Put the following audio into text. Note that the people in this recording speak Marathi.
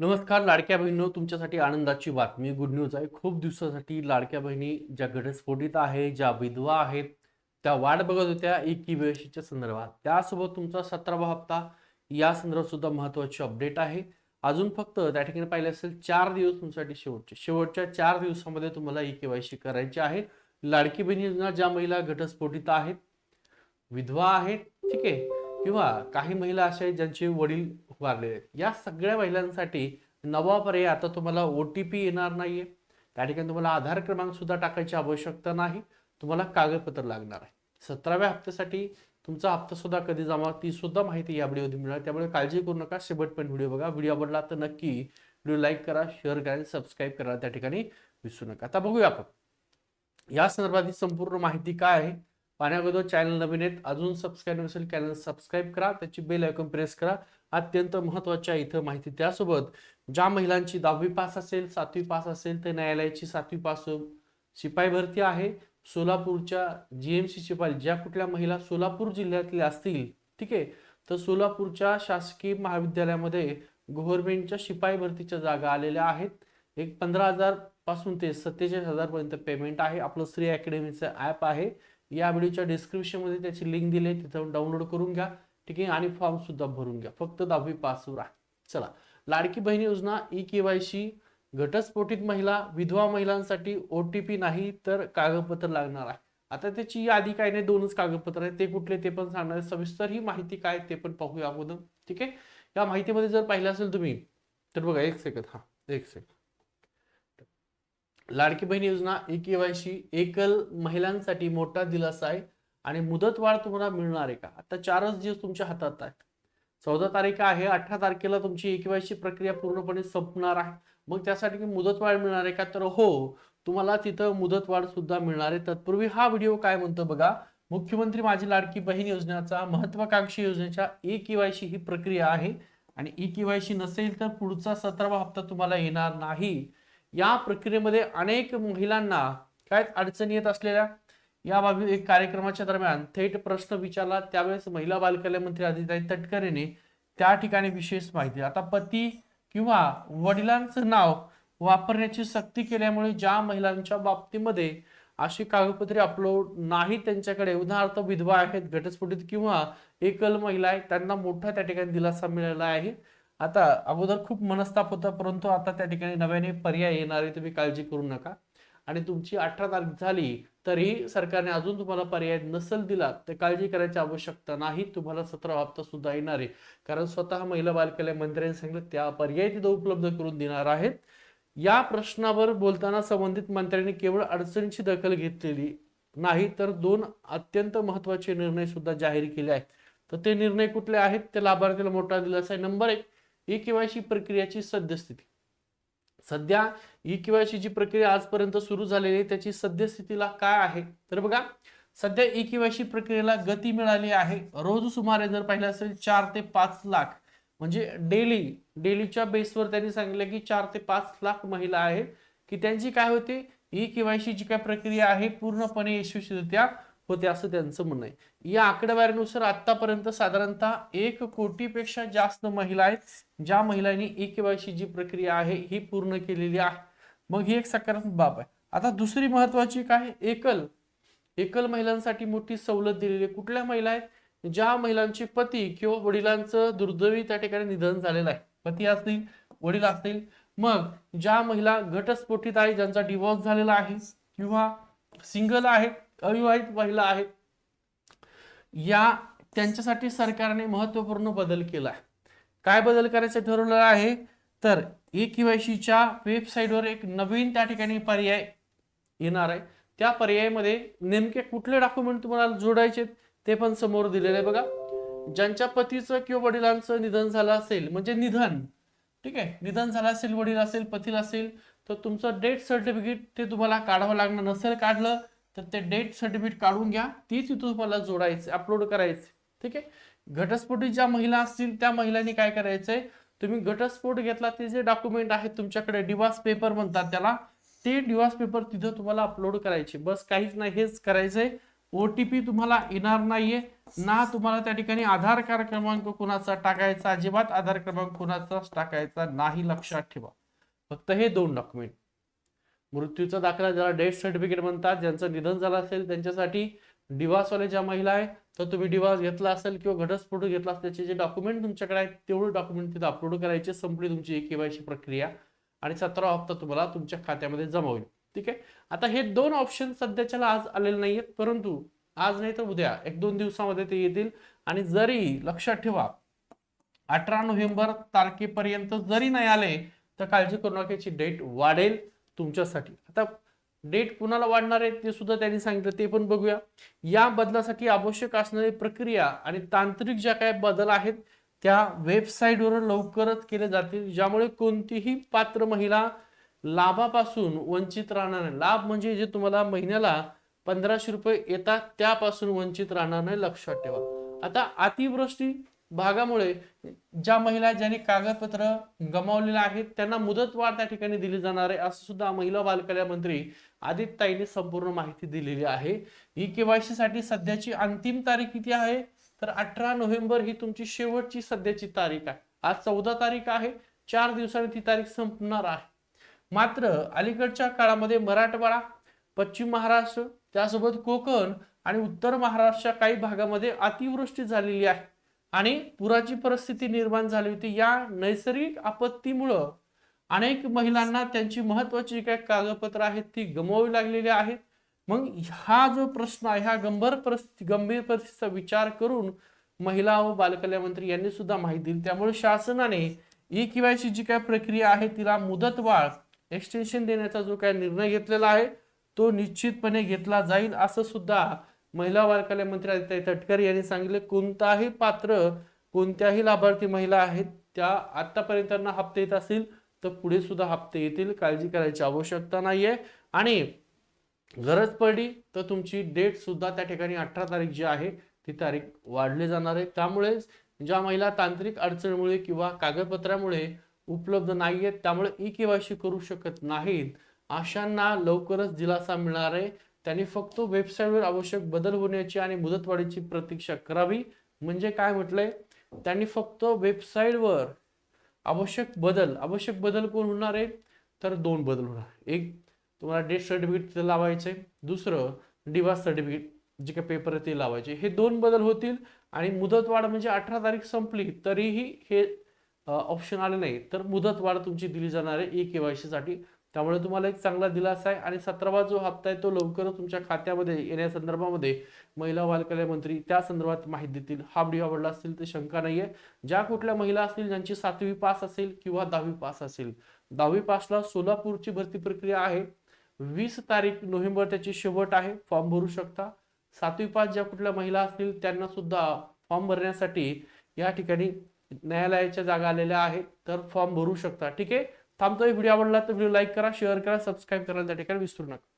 नमस्कार लाडक्या बहिणींनो तुमच्यासाठी आनंदाची बातमी. गुड न्यूज आहे. खूप दिवसासाठी लाडक्या बहिणी ज्या घटस्फोटित आहे ज्या विधवा आहेत त्या वाट बघत होत्या ई केवायसीच्या संदर्भात. त्यासोबत तुमचा सतरावा हप्ता या संदर्भात सुद्धा महत्वाची अपडेट आहे. अजून फक्त त्या ठिकाणी पाहिलं असेल चार दिवस तुमच्यासाठी शेवटचे. शेवटच्या चार दिवसामध्ये तुम्हाला ई केवायसी करायची आहे. लाडकी बहिणी योजना ज्या महिला घटस्फोटित आहेत विधवा आहेत ठीक आहे किंवा काही महिला अशा आहेत ज्यांचे वडील वारलेले आहेत या सगळ्या महिलांसाठी नवा पर्याय आता तुम्हाला ओ टी पी येणार नाही आहे त्या ठिकाणी तुम्हाला आधार क्रमांकसुद्धा टाकायची आवश्यकता नाही. तुम्हाला कागदपत्र लागणार आहे. सतराव्या हप्त्यासाठी तुमचा हप्तासुद्धा कधी जमा ती सुद्धा माहिती या व्हिडिओमध्ये मिळणार. त्यामुळे काळजी करू नका. शेवटपर्यंत व्हिडिओ बघा. व्हिडिओ आवडला तर नक्की व्हिडिओ लाईक करा शेअर करा आणि सबस्क्राईब करा. त्या ठिकाणी विसरू नका. आता बघूया आपण. या संदर्भात संपूर्ण माहिती काय आहे? पाण्याअगोदर चॅनल नवीन आहेत. अजून सबस्क्राईब नसेल चॅनल सबस्क्राईब करा. त्याची बेल आयकॉन प्रेस करा. अत्यंत महत्त्वाच्या इथं माहिती त्यासोबत ज्या महिलांची दहावी पास असेल सातवी पास असेल तर न्यायालयाची सातवी पास शिपाई भरती आहे. सोलापूरच्या जी एम सी शिपाई ज्या कुठल्या महिला सोलापूर जिल्ह्यातल्या असतील ठीक आहे? तर सोलापूरच्या शासकीय महाविद्यालयामध्ये गव्हर्नमेंटच्या शिपाई भरतीच्या जागा आलेल्या आहेत. एक पंधरा हजारपासून ते सत्तेचाळीस हजारपर्यंत पेमेंट आहे. आपलं श्री अकॅडमीचं ॲप आहे. या व्हिडिओच्या डिस्क्रिप्शनमध्ये त्याची लिंक दिली आहे. तिथं डाउनलोड करून घ्या. ठीक आहे? आणि फॉर्म सुद्धा भरून घ्या. फक्त दहावी पासवर आहे. चला. लाडकी बहीण योजना ई केवायसी घटस्फोटित महिला विधवा महिलांसाठी ओ टी पी नाही तर कागदपत्र लागणार आहे. आता त्याची यादी काय नाही दोनच कागदपत्र आहेत. ते कुठले ते पण सांगणार आहे. सविस्तर ही माहिती काय ते पण पाहूया अगोदर. ठीक आहे? या माहितीमध्ये जर पाहिलं असेल तुम्ही तर बघा एक सेकंद हा एक सेकंद लाडकी बहीण योजना ई केवायसी एकल महिलांसाठी मोठा दिलासा आहे. आणि मुदतवाढ तुम्हाला मिळणार आहे का? आता चारच दिवस तुमच्या हातात आहेत. चौदा तारीख आहे अठरा तारखेला तुमची ई केवायसी प्रक्रिया पूर्णपणे संपणार आहे. मग त्यासाठी की मुदतवाढ मिळणार आहे का? तर हो तुम्हाला तिथं मुदतवाढ सुद्धा मिळणार आहे. तत्पूर्वी हा व्हिडिओ काय म्हणतो बघा मुख्यमंत्री माझी लाडकी बहीण योजनेचा महत्वाकांक्षी योजनेच्या ई केवायसी ही प्रक्रिया आहे. आणि ई केवायसी नसेल तर पुढचा सतरावा हप्ता तुम्हाला येणार नाही. या प्रक्रियेमध्ये अनेक महिलांना काय अडचणी येत असलेल्या? या बाबी एक कार्यक्रमाच्या दरम्यान थेट प्रश्न विचारला. त्यावेळेस महिला बालकल्याण मंत्री आदिताई तटकरेने त्या ठिकाणी विशेष माहिती आता पती किंवा वडिलांचं नाव वापरण्याची सक्ती केल्यामुळे ज्या महिलांच्या बाबतीमध्ये अशी कागदपत्रे अपलोड नाही त्यांच्याकडे उदाहरणार्थ विधवा आहेत घटस्फोटीत किंवा एकल महिला आहे त्यांना मोठा त्या ठिकाणी दिलासा मिळाला आहे. आता अगोदर खूप मनस्ताप होता परंतु आता त्या ठिकाणी नव्याने पर्याय येणार आहे तुम्ही काळजी करू नका. आणि तुमची अठरा तारीख झाली तरीही सरकारने अजून तुम्हाला पर्याय नसेल दिला तर काळजी करायची आवश्यकता नाही तुम्हाला सतरा हप्ता सुद्धा येणार आहे. कारण स्वतः महिला बालकल्याण मंत्र्यांनी सांगितलं त्या पर्याय तिथं उपलब्ध करून देणार आहेत. या प्रश्नावर बोलताना संबंधित मंत्र्यांनी केवळ अडचणीची दखल घेतलेली नाही तर दोन अत्यंत महत्त्वाचे निर्णय सुद्धा जाहीर केले आहेत. तर ते निर्णय कुठले आहेत? ते लाभार्थीला मोठा दिलासा आहे. नंबर एक ई केवायसी प्रक्रियाची सद्यस्थिती. सध्या ई केवायसी जी प्रक्रिया आजपर्यंत सुरू झालेली आहे त्याची सद्यस्थितीला काय आहे? तर बघा सध्या ई केवायसी प्रक्रियेला गती मिळाली आहे. रोज सुमारे जर पाहिलं असेल चार ते पाच लाख. म्हणजे डेली डेलीच्या बेसवर त्यांनी सांगितलं की चार ते पाच लाख महिला आहेत की त्यांची काय होते? ई केवायसी जी काय प्रक्रिया आहे? पूर्णपणे यशस्वीरित्या होते असं त्यांचं म्हणणं आहे. या आकडेवारीनुसार आतापर्यंत साधारणतः एक कोटीपेक्षा जास्त महिला आहेत ज्या महिलांनी ई केवायसी जी प्रक्रिया आहे ही पूर्ण केलेली आहे. मग ही एक सकारात्मक बाब आहे. आता दुसरी महत्वाची काय एकल. एकल महिलांसाठी मोठी सवलत दिलेली आहे. कुठल्या महिला आहेत? ज्या महिलांचे पती किंवा वडिलांचं दुर्दैवी त्या ठिकाणी निधन झालेलं आहे. पती असतील वडील असतील. मग ज्या महिला घटस्फोटित आहे ज्यांचा डिवॉर्स झालेला आहे किंवा सिंगल आहेत अविवाहित महिला आहेत. या त्यांच्यासाठी सरकारने महत्त्वपूर्ण बदल केला आहे. काय बदल करायचं ठरवलं आहे? तर ए केवायसीच्या वेबसाईटवर एक नवीन त्या ठिकाणी पर्याय येणार आहे. त्या पर्यायामध्ये नेमके कुठले डॉक्युमेंट तुम्हाला जोडायचे ते पण समोर दिलेले आहे बघा. ज्यांच्या पतीचं किंवा वडिलांचं निधन झालं असेल म्हणजे निधन ठीक आहे? निधन झालं असेल वडील असेल पतील असेल तर तुमचं डेथ सर्टिफिकेट ते तुम्हाला काढावं लागणार. नसेल काढलं तर ते डेट सर्टिफिकेट काढून घ्या. तीच तिथं तुम्हाला जोडायचे अपलोड करायचे. ठीक आहे? घटस्फोटी ज्या महिला असतील त्या महिलांनी काय करायचंय? तुम्ही घटस्फोट घेतला ते जे डॉक्युमेंट आहेत तुमच्याकडे डिवास पेपर म्हणतात त्याला ते डिवास पेपर तिथं तुम्हाला अपलोड करायचे. बस काहीच नाही हेच करायचंय. ओ टी पी तुम्हाला येणार नाहीये. ना तुम्हाला त्या ठिकाणी आधार कार्ड क्रमांक कुणाचा टाकायचा अजिबात आधार क्रमांक कोणाचाच टाकायचा नाही. लक्षात ठेवा. फक्त हे दोन डॉक्युमेंट मृत्यूचा दाखला ज्याला डेथ सर्टिफिकेट म्हणतात ज्यांचं निधन झालं असेल त्यांच्यासाठी डिवासवाले ज्या महिला आहे तर तुम्ही डिवास घेतला असेल किंवा घटस्फोट घेतला असेल त्याचे जे डॉक्युमेंट तुमच्याकडे आहेत तेवढे डॉक्युमेंट तिथे अपलोड करायचे संपली तुमची केवायसी प्रक्रिया आणि सतरा हप्ता तुम्हाला तुमच्या खात्यामध्ये जमा होईल. ठीक आहे? आता हे दोन ऑप्शन सध्याच्याला आज आलेले नाही आहेत परंतु आज नाही तर उद्या एक दोन दिवसामध्ये ते येतील. आणि जरी लक्षात ठेवा अठरा नोव्हेंबर तारखेपर्यंत जरी नाही आले तर काळजी करू नका याची डेट वाढेल. तुमच्यासाठी. आता डेट कुणाला वाढणार आहे ते सुद्धा त्यांनी सांगितलं ते पण बघूया. या बदलासाठी आवश्यक असणारी प्रक्रिया आणि तांत्रिक ज्या काही बदल आहेत त्या वेबसाईटवर लवकरच केले जातील ज्यामुळे कोणतीही पात्र महिला लाभापासून वंचित राहणार नाही. लाभ म्हणजे जे तुम्हाला महिन्याला पंधराशे रुपये येतात त्यापासून वंचित राहणार नाही लक्षात ठेवा. आता अतिवृष्टी भागामुळे ज्या महिला ज्यांनी कागदपत्र गमावलेले आहेत त्यांना मुदतवाढ त्या ठिकाणी दिली जाणार आहे असं सुद्धा महिला बालकल्याण मंत्री आदित्याईने संपूर्ण माहिती दिलेली आहे. ई केवायसी साठी सध्याची अंतिम तारीख किती आहे? तर अठरा नोव्हेंबर ही तुमची शेवटची सध्याची तारीख आहे. आज चौदा तारीख आहे चार दिवसांनी ती तारीख संपणार आहे. मात्र अलीकडच्या काळामध्ये मराठवाडा पश्चिम महाराष्ट्र त्यासोबत कोकण आणि उत्तर महाराष्ट्राच्या काही भागामध्ये अतिवृष्टी झालेली आहे. आणि पुराची परिस्थिती निर्माण झाली होती. या नैसर्गिक आपत्तीमुळं अनेक महिलांना त्यांची महत्वाची जी काही कागदपत्र आहेत ती गमवावी लागलेली आहेत. मग हा जो प्रश्न आहे हा गंभीर परिस्थिती गंभीर परिस्थितीचा विचार करून महिला व बालकल्याण मंत्री यांनी सुद्धा माहिती दिली. त्यामुळे शासनाने ई केवायसी जी काय प्रक्रिया आहे तिला मुदतवाढ एक्सटेन्शन देण्याचा जो काय निर्णय घेतलेला आहे तो निश्चितपणे घेतला जाईल असं सुद्धा महिला बालकल्याण मंत्री आदित्य तटकर यांनी सांगितले कोणताही पात्र कोणत्याही लाभार्थी महिला आहेत त्या आतापर्यंत त्यांना हप्ते येत असतील तर पुढे सुद्धा हप्ते येतील काळजी करायची आवश्यकता नाहीये. आणि गरज पडली तर तुमची डेट सुद्धा त्या ठिकाणी अठरा तारीख जी आहे ती तारीख वाढली जाणार आहे. त्यामुळे ज्या महिला तांत्रिक अडचणीमुळे किंवा कागदपत्रामुळे उपलब्ध नाही आहेत त्यामुळे ई केवायसी करू शकत नाहीत. अशांना लवकरच दिलासा मिळणार आहे. त्यांनी फक्त वेबसाईटवर आवश्यक बदल होण्याची आणि मुदतवाढीची प्रतीक्षा करावी. म्हणजे काय म्हटलंय? त्यांनी फक्त वेबसाईटवर आवश्यक बदल आवश्यक बदल कोण होणार आहे? तर दोन बदल होणार. एक तुम्हाला डेट सर्टिफिकेट तिथे लावायचं आहे दुसरं डिवास सर्टिफिकेट जे काही पेपर आहे ते लावायचे. हे दोन बदल होतील आणि मुदतवाढ म्हणजे अठरा तारीख संपली तरीही हे ऑप्शन आले नाही. तर मुदतवाढ तुमची दिली जाणार आहे. ई केवायसीसाठी त्यामुळे तुम्हाला एक चांगला दिलासा आहे. आणि सतरावा जो हप्ता आहे तो लवकरच तुमच्या खात्यामध्ये येण्यासंदर्भामध्ये महिला बालकल्याण मंत्री त्या संदर्भात माहिती देतील. हा व्हिडिओ आवडला असेल तर शंका नाहीये. ज्या कुठल्या महिला असतील ज्यांची सातवी पास असेल किंवा दहावी पास असेल. दहावी पासला सोलापूरची भरती प्रक्रिया आहे. वीस तारीख नोव्हेंबर त्याची शेवट आहे. फॉर्म भरू शकता. सातवी पास ज्या कुठल्या महिला असतील त्यांना सुद्धा फॉर्म भरण्यासाठी या ठिकाणी न्यायालयाच्या जागा आलेल्या आहेत. तर फॉर्म भरू शकता. ठीक आहे? थांबतोय व्हिडिओ आवडला तर व्हिडिओ लाईक करा शेअर करा सबस्क्राईब करायला त्या ठिकाणी विसरू नका.